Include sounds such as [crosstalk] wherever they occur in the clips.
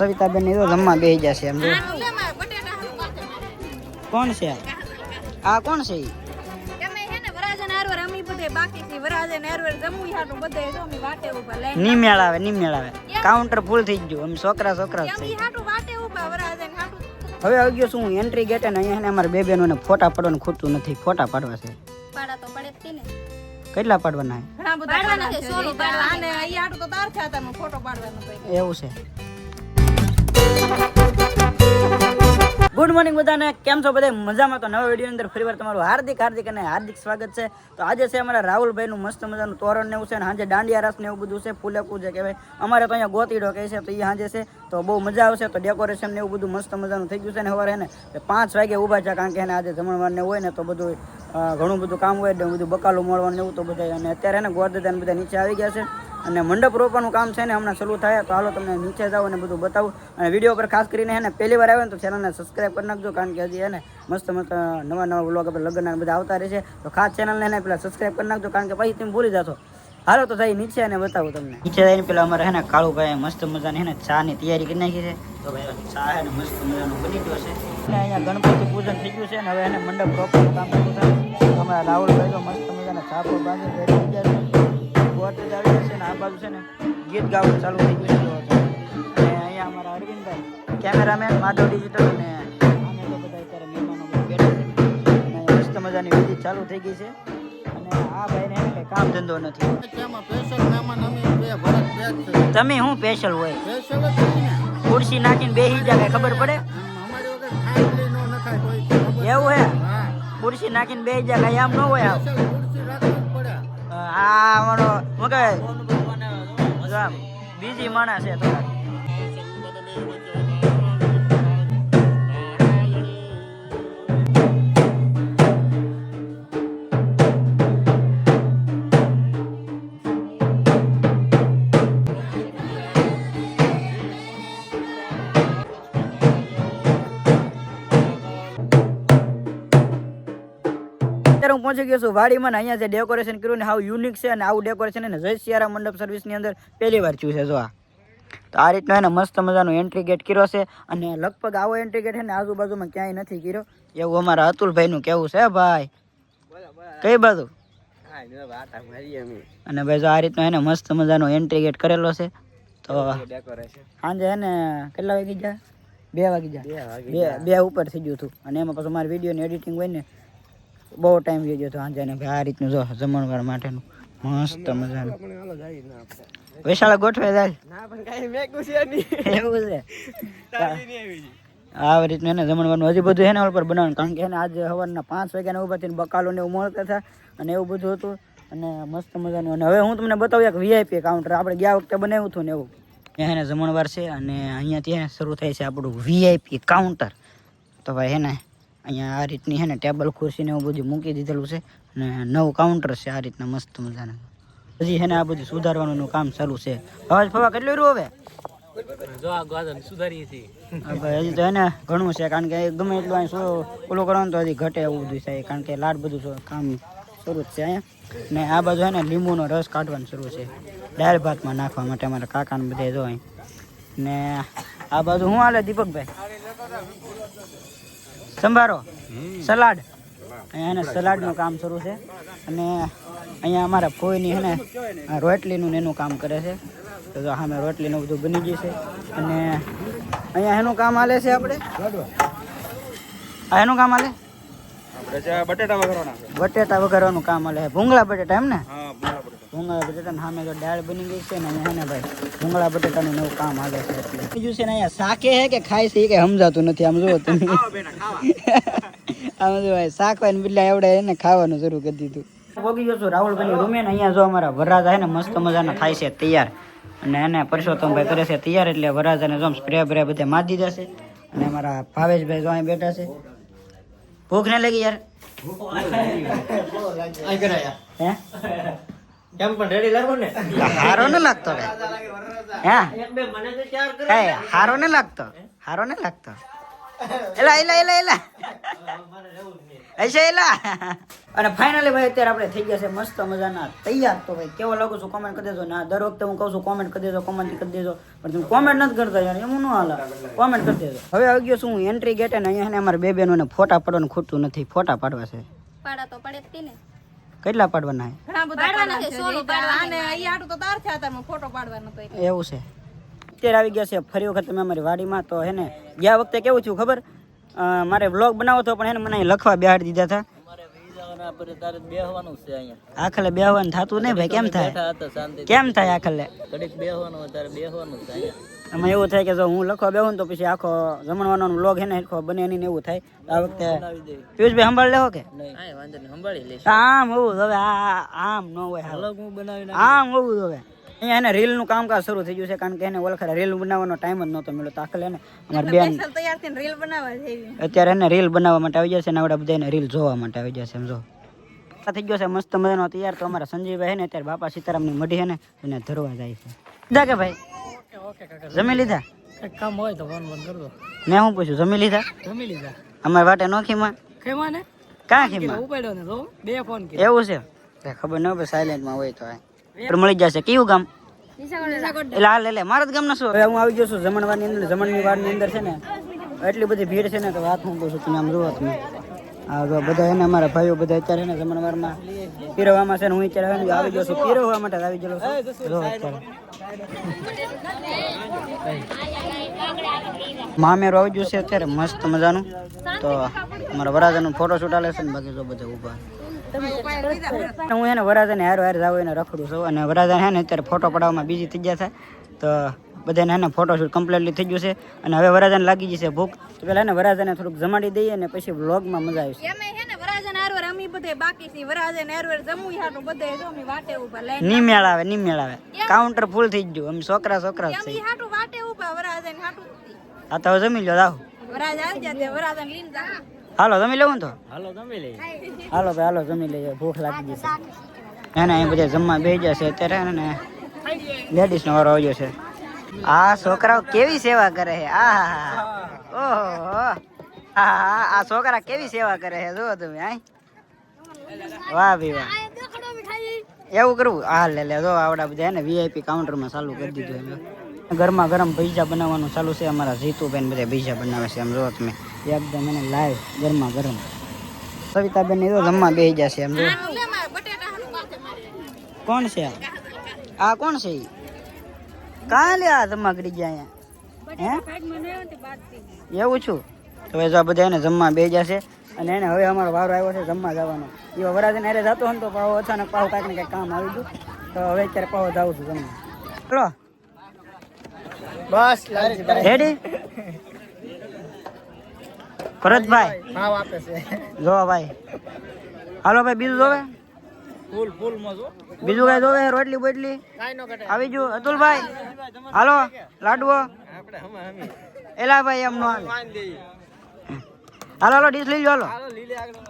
સવિતાબેન એ તો જમવા બેસી જશે એમ કોણ છે? આ? કોણ છે? ની મેળ આવે ની મેળ આવે કાઉન્ટર ફૂલ થઈ ગયું. અમે છોકરા છોકરા હવે આવી ગયો શું એન્ટ્રી ગેટ ને અહીંયા ને અમારે બે બહેનોને ફોટા પાડવાનું ખોટું નથી. ફોટા પાડવા છે. કેટલા પાડવાના એવું છે. ગુડ મોર્નિંગ બધાને. કેમ છો બધા? મજામાં? તો નવા વીડિયો અંદર ફરીવાર તમારું હાર્દિક હાર્દિક અને હાર્દિક સ્વાગત છે. તો આજે છે અમારા રાહુલભાઈનું મસ્ત મજાનું તોરણ ને એવું છે અને સાંજે દાંડિયા રસ ને એવું બધું છે, ફૂલેકું છે કહેવાય. અમારે તો અહીંયા ગોતીડો કહે છે, તો એ સાંજે છે. તો બહુ મજા આવશે. તો ડેકોરેશન ને એવું બધું મસ્ત મજાનું થઈ ગયું છે ને સવારે ને. પાંચ વાગે ઊભા છે કારણ કે એને આજે જમણવાર ને હોય ને, તો બધું ઘણું બધું કામ હોય ને, બધું બકાલું મળવાનું એવું તો બધા અને અત્યારે એને ગોરદાદા બધા નીચે આવી ગયા છે. અને મંડપ રોપવાનું કામ છે ને હમણાં શરૂ થાય, તો હાલો તમને નીચે જાઓ અને બધું બતાવું. અને વીડિયો પર ખાસ કરીને હે ને, પહેલી વાર આવે ને તો ચેનલને સબસ્ક્રાઈબ કરી નાખજો, કારણ કે હજી હે ને મસ્ત મસ્ત નવા નવા બ્લોગ આપણે લગ્નના બધા આવતા રહે છે. તો ખાસ ચેનલને એને પેલા સબસ્ક્રાઈબ કરી નાખજો, કારણ કે પછી તમે ભૂલી જશો. હાલો તો થઈ નીચે અને બતાવું તમને. નીચે જઈને પેલા અમારે હે ને કાળુભાઈ મસ્ત મજાની હે ને ચા ની તૈયારી કરી નાખી છે. તો ભાઈ ચા હે ને મસ્ત મજાનું બની ગયો છે. અહીંયા ગણપતિ પૂજન થઈ ગયું છે ને હવે એને મંડપ રોપવાનું કામ થાય. તો અમારા રાહુલભાઈ તો મસ્ત મજાના છાપો બાંધી છે આવી જશે ને આ બાજુ છે ને ગીત ગાવું ચાલુ થઈ ગયું છે. અને અહીંયા અમારા અરવિંદભાઈ કેમેરામેન માધવ ડિજિટલ અને અમે તો બધા અત્યારે મહેમાનો બેઠા છે. અને મસ્ત મજાની વિધિ ચાલુ થઈ ગઈ છે. અને આ ભાઈને કંઈ કામ ધંધો નથી. તમે શું સ્પેશિયલ હોય? ખુરશી નાખીને બેસી જાય ખબર પડે? એવું હે? ખુરશી નાખીને બેસી જાય આમ ન હોય આમ. આ શું કહેવાય? બીજી માણસ છે થોડા અત્યારે હું પહોંચી ગયો છું વાડીમાં અહીંયા જે ડેકોરેશન કર્યું ને હાવ યુનિક છે અને આવું ડેકોરેશન એને જય સિયારા મંડપ સર્વિસની અંદર પહેલી વાર થયું છે, જો આ. તો આ રીતનો એને મસ્ત મજાનો એન્ટ્રી ગેટ કર્યો છે અને લગભગ આવો એન્ટ્રી ગેટ છે ને આજુબાજુમાં ક્યાંય નથી કર્યો. એવું અમારા અતુલભાઈનું કેવું છે, ભાઈ. કઈ બાજુ? અને ભાઈ જો આ રીતનો એને મસ્ત મજાનો એન્ટ્રી ગેટ કરેલો છે. તો સાંજે એને કેટલા વાગી ગયા? બે વાગી ગયા. બે બે ઉપર થઈ ગયું હતું. અને એમાં પછી મારે વિડીયોની એડિટિંગ હોય ને બહુ ટાઈમ ગયો હતો સાંજે ભાઈ આ રીતનું જો જમણવાર માટેનું મસ્ત મજાનું. વિશાળ ગોઠવે જાય. એવું છે? આ રીતનું એને જમણવાનું હજી બધું એને પર બનાવવાનું. કારણ કે એને આજે સવારના પાંચ વાગ્યાના ઊભા થઈને બકાલો ને એવું મળતા હતા અને એવું બધું હતું. અને મસ્ત મજાનું. અને હવે હું તમને બતાવું એક વીઆઈપી કાઉન્ટર આપણે ગયા વખતે બનાવ્યું હતું ને એવું. ત્યાં એને જમણવાર છે અને અહીંયાથી શરૂ થાય છે આપણું વીઆઈપી કાઉન્ટર તો ભાઈ હે ને? અહીંયા આ રીતની છે ને ટેબલ ખુરશી ને એવું બધું મૂકી દીધેલું છે અને નવું કાઉન્ટર છે આ રીતના મસ્ત મજાના. હજી છે ને આ બધું સુધારવાનું કામ ચાલુ છે. અવાજ ફવા કેટલું રહ્યું હવે? હજી તો એને ઘણું છે કારણ કે ગમે એટલું અહીં ઓલું કરવાનું તો હજી ઘટે એવું બધું થાય કારણ કે લાડ બધું કામ શરૂ જ છે અહીંયા. ને આ બાજુ ને લીંબુનો રસ કાઢવાનું શરૂ છે. દાળ ભાતમાં નાખવા માટે અમારા કાકાને બધે જો અહીં. ને આ બાજુ શું હાલે દીપકભાઈ? સંભારો? સલાડ. અહીંયા એને સલાડનું કામ શરૂ છે. અને અહીંયા અમારા ફોઈની છે ને રોટલીનું ને એનું કામ કરે છે. તો સામે રોટલીનું બધું બની ગયું છે. અને અહીંયા એનું કામ હાલે છે આપણે? આ એનું કામ હાલે? બટેટા વઘારવાનું કામ અલે ભૂંગળા બટેટા એમ ને? ભૂંગળા બટેટા. સામે તો દાળ બની ગઈ છે ને હે ને ભાઈ? ભૂંગળા બટેટાનું નવું કામ હાલે છે બીજું છે ને અહીંયા શાકે હે કે ખાય છે કઈ સમજાતું નથી. આમ જુઓ તમે. [laughs] આમ જો ભાઈ શાક હોય ને બિલ્લા એવડે એને ખાવાનું શરૂ કરી દીધું. પોગી ગયો છું રાહુલભાઈ રૂમે ને અહીંયા જો અમારા વરરાજા હે ને મસ્ત મજાના થાય છે તૈયાર. અને એને પરસોત્તમભાઈ કરે છે તૈયાર એટલે વરરાજાને જો સ્પ્રે બ્રે બધે મારી દીધા છે. અને અમારા ભાવેશભાઈ જો અહીં બેઠા છે. ભૂખ ના લાગી યાર. હે? કેમ પણ રેડી લાગો ને? હારો ન લાગતો. હે હારો ન લાગતો. હારો ન લાગતો. એલા એલા એલા એલા. હશે એલા. અને ફાઇનલી ભાઈ અત્યારે આપણે થઈ ગયા છે મસ્ત મજાના તૈયાર. તો ભાઈ કેવો લાગુ છું કોમેન્ટ કરી દેજો. ના દર વખતે હું કહું છું કોમેન્ટ કરી દેજો કોમેન્ટ કરી દેજો. પણ તમે કોમેન્ટ નથી કરતા યાર એમ ન હાલ. કોમેન્ટ કરી દેજો. હવે આવી ગયો છું હું એન્ટ્રી ગેટે ને અહીંયા અમારે બે બહેનોને ફોટા પાડવાનું ખૂટતું નથી. ફોટા પાડવા છે. પાડા તો પડે જ ને? કેટલા પાડવાના છે? ઘણા બધા પાડવાના છે, સોલો પાડવાના અને અહીંયા તો તાર થયા હતા ફોટો પાડવાનો તો. એવું છે. અત્યારે આવી ગયા છે ફરી વખત તમે અમારી વાડીમાં. તો હે ને ગયા વખતે કેવું છું ખબર? મારે વ્લોગ બનાવો તો પણ એને મને લખવા બેહાડી દીધા હતા. આખલે બેહવાનું થતું નહીં ભાઈ કેમ થાય? કેમ થાય આખલે? એમાં એવું થાય કે જો હું લખવા બેહું ને તો પછી આખો જમણવાનો વ્લોગ હે ને આખો બને એની એવું થાય. આ વખતે પિયુષભાઈ સંભાળી લેવો કે? આમ હોવું હવે આ આમ ન હોય આમ હોવું હવે. અહીંયા એને રીલનું કામકાજ શરૂ થઈ ગયું છે કારણ કે એને ઓળખાય રીલ બનાવવાનો ટાઈમ જ નહોતો મળ્યો. તો એને અમારી બેન સ્પેશિયલ તૈયાર થઈને રીલ બનાવવા જેવી અત્યારે એને રીલ બનાવવા માટે આવી જશે ને આપણે બધા રીલ જોવા માટે આવી જશે સમજો આ થઈ ગયો છે મસ્ત મજાનો તૈયાર. તો અમારા સંજીવભાઈ છે ને અત્યારે બાપા સીતારામની મઢી ને એને ધરવા જાય છે. લીધા કે ભાઈ? જમી લીધા? કામ હોય તો ફોન ફોન કરજો. મેં હું પૂછ્યું જમી લીધા? જમી લીધા. અમારી વાટે નોખીમાં ખેમા? ને કાં ખીમાં? ઉપાડ્યો ને બે ફોન એવું છે? ખબર ન હોય સાયલેન્ટમાં હોય તો આ. પણ મળી જશે. કયું ગામ? એટલે હાલ એટલે મારા જ ગામના શું હવે હું આવી ગયો છું જમણવારની અંદર જમણની વારની અંદર છે ને એટલી બધી ભીડ છે ને તો વાત હું કહું છું તમે આમ જુઓ તમે. આ જો બધા એને અમારા ભાઈઓ બધા અત્યારે છે ને જમણવારમાં પીરવામાં છે ને હું અત્યારે આવી ગયો છું. પીરવવા માટે આવી ગયો છું. જો અત્યારે. મામેરો આવી ગયું છે અત્યારે મસ્ત મજાનું. તો અમારા વરાજાનું ફોટોશૂટ આલે છે ને બાકી જો બધા ઊભા. હું એને વરાજાને હારો હાર જાવ એને રખડું છું. અને વરાજાને હે ને અત્યારે ફોટો પડાવવામાં બીજી થઈ ગયા છે. તો બધાને એને ફોટોશૂટ કમ્પ્લીટલી થઈ ગયું છે. અને હવે વરાજાને લાગી જશે ભૂખ. તો પેલા એને વરાજાને થોડુંક જમાડી દઈએ અને પછી વ્લોગમાં મજા આવશે. લાઈન. કાઉન્ટર ફૂલ થઈ ગયું. અમે છોકરા છોકરા આ તો જમી લો જાઓ. વરાજ આવી જાય વરાજન જા. હાલો જમી લેવું તો? હાલો જમી લઈ હાલો ભાઈ હાલો જમી લઈએ ભૂખ લાગી જશે એને અહીં બધા જમવા બેસી જશે અત્યારે ને લેડીઝ નો વારો આવ્યો છે. આ છોકરાઓ કેવી સેવા કરે છે? આ ઓહો. આ આ છોકરા કેવી સેવા કરે છે? જુઓ તમે આય વાહ ભાઈ વાહ. એવું કરવું? હા લે લે જો આવડા બધા એને વીઆઈપી કાઉન્ટરમાં ચાલુ કરી દીધું એમ ગરમા ગરમ ભીજા બનાવવાનું ચાલુ છે. અમારા જીતુબેન બધા ભીજા બનાવે છે. એમ જો તમે. એકદમ એને લાઈવ ગરમા ગરમ. સવિતાબેન તો જમવા બેસી જશે એમ કોણ છે આ? કોણ છે? કાં લે આ જમવા કરી ગયા અહીંયા? હે? એવું છું? તો હવે જો બધા એને જમવા બે જશે અને એને હવે અમારો વારો આવ્યો છે જમવા જવાનો. એ વરાજને અરે જતો હોય ને તો પાવો અચાનક પાવો કાંઈક ને કાંઈક કામ આવી ગયું. તો હવે અત્યારે પાવો જાઉં છું જમવા. ચલો બસ રેડી ભરતભાઈ. ભાવ આપે છે. જો ભાઈ. હાલો ભાઈ બીજું જોવે? ફૂલ ફૂલમાં જો. બીજું કઈ જોવે? રોટલી બોટલી? કાઈ નો કટે આવી જો અતુલભાઈ હાલો લાડવો. આપણે હમે હમે. એલા ભાઈ એમ નો આવે હાલો હાલો ડીશ લઈ લો હાલો.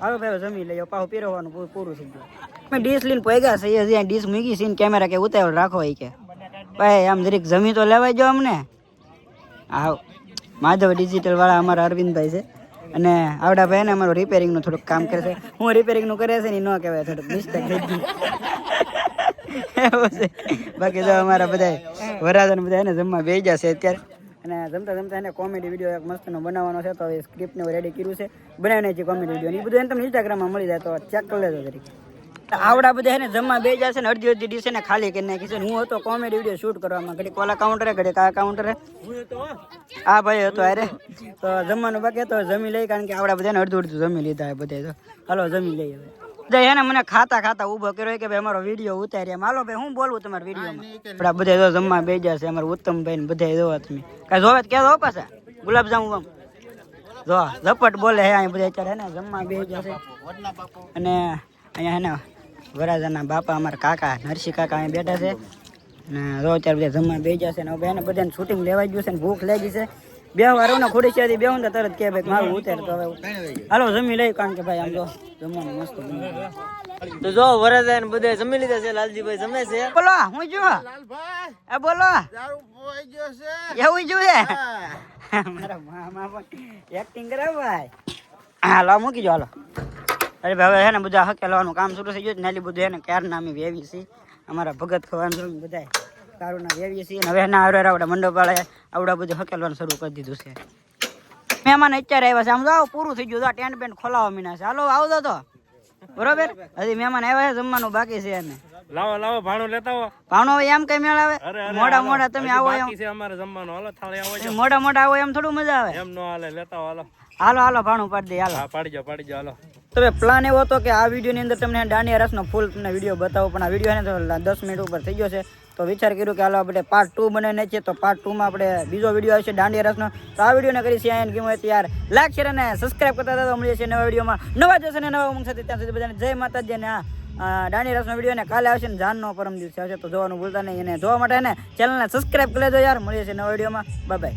હાલો ભાઈ જમી લઈ પાછું પીરવવાનું પૂરું પૂરું થઈ ગયું. મેં ડીશ લઈને પોગ્યા છે જ્યાં ડીશ મૂકી છે કેમેરા કે ઉતાવળ રાખો એ કે. ભાઈ આમ જરીક જમી તો લેવાય જો અમને. આવ. માધવ ડિજિટલ વાળા અમારા અરવિંદભાઈ છે. અને આવડા ભાઈ ને અમારું રિપેરિંગનું થોડુંક કામ કરે છે. હું રિપેરિંગનું કરે છે ને ન કહેવાય, થોડુંક મિસ્ટેક થઈ ગઈ બાકી તો અમારા બધા વરાજન બધા એને જમવા બેસી જશે અત્યારે. અને જમતા જમતા એને કોમેડી વીડિયો એક મસ્તનો બનાવવાનો છે, તો એ સ્ક્રિપ્ટને રેડી કર્યું છે. બનાવીને છે કોમેડી વીડિયો એ બધું એને તમને ઇન્સ્ટાગ્રામમાં મળી જાય, તો ચેક કરી લેજો જરીક. આવડા બધા એને જમવા બે જશે ને અડધી અડધી ડીશે ને ખાલી કરી નાખી છે હું હતો કોમેડી વીડિયો શૂટ કરવામાં. ઘડીક ઓલા કાઉન્ટરે ઘડીક આ કાઉન્ટરે આ ભાઈ હતો અરે તો જમવાનું બાકી તો જમી લઈ કારણ કે આવડા બધાને અડધું અડધું જમી લીધા બધે તો. હાલો, જમી લઈએ હવે. એને મને ખાતા ખાતા ઊભો કર્યો કે ભાઈ અમારો વીડિયો ઉતારી એમ. હાલો ભાઈ, હું બોલવું તમારા વિડીયોમાં આપણા બધા જો જમવા બે જશે, અમારા ઉત્તમભાઈ ને બધા જોવા તમે. કાંઈ જોવે કે જો પાછા. ગુલાબજામુ આમ. જો, ઝપટ બોલે હે અહીં બધા અત્યારે હે ને જમવા બે જશે. અને અહીંયા હે ને વરાજાના બાપા અમારા કાકા નરસિંહ કાકા અહીં બેઠા છે. ને જો અત્યારે બધા જમવા બે જશે ને હવે એને બધાને શૂટિંગ લેવાઈ ગયું છે ને ભૂખ લાગી છે. બે વાર ને ખોડી છે બે ને તરત કે ભાઈ મારું ઉતેર તો હવે. હાલો જમી લઈ કારણ કે ભાઈ આમ જો જમવાનું મસ્ત. તો જો વરદાન બધે જમી લીધા છે લાલજીભાઈ જમે છે. બોલો હું જો? એ બોલો. દારૂ પોઈ ગયો છે. એવું જોઈએ મારા મામા પણ એક્ટિંગ કરાવ ભાઈ. હાલો મૂકી જો હાલો. અરે ભાઈ હવે છે ને બધા હકેલવાનું કામ શરૂ થઈ ગયું નાલી બધું એને ક્યારના અમે વેવી છીએ અમારા ભગત ખવાનું બધા કારુના વેવી છીએ હવે એના આવડે આવડે મંડપ વાળાએ આવડા બધું હકેલવાનું શરૂ કરી દીધું છે. મહેમાન અત્યારે આવ્યા છે. આમ તો પૂરું થઈ ગયું. તો ટેન્ટ બેન્ટ ખોલાવા મીના છે. હાલો આવતો તો બરોબર? હજી મહેમાન આવ્યા છે જમવાનું બાકી છે એને લાવો લાવો ભાણું લેતા આવો. ભાણું હવે એમ કઈ મેળ આવે? મોડા મોડા તમે આવો એમ. છે અમારે જમવાનું. હાલો થાળી આવો મોડા મોટા આવો એમ થોડું મજા આવે. એમ નો હાલે લેતા હાલો. હાલો હાલો ભાણું પાડી દે હાલો. પાડી જાઓ પાડી જાઓ હાલો. તો ભાઈ પ્લાન એવો હતો કે આ વિડીયોની અંદર તમને દાંડિયા રસનો ફૂલ તમને વીડિયો બતાવો, પણ આ વીડિયો છે તો દસ મિનિટ ઉપર થઈ ગયો છે. તો વિચાર કર્યું કે હાલો આપણે પાર્ટ ટુ બનાવીને છીએ તો પાર્ટ ટુમાં આપણે બીજો વીડિયો આવશે, દાંડિયા રસનો. તો આ વિડીયોને કરી છે અહીંયા ગેમ યાર લાઈક શેર અને સબસ્ક્રાઈબ કરતા હતા તો મળીએ છીએ નવા વિડીયોમાં નવા જશે ને નવા ઉમંગ સાથે ત્યાં સુધી બધાને જય માતાજી અને આ દાંડિયા રસનો વીડિયો ને કાલે આવશે ને જાનનો પરમ દિવસે આવશે, તો જોવાનું ભૂલતા નહીં. અને જોવા માટે ને ચેનલને સબસ્ક્રાઈબ કરી લેજો યાર. મળીએ છીએ નવા વિડીયોમાં બાય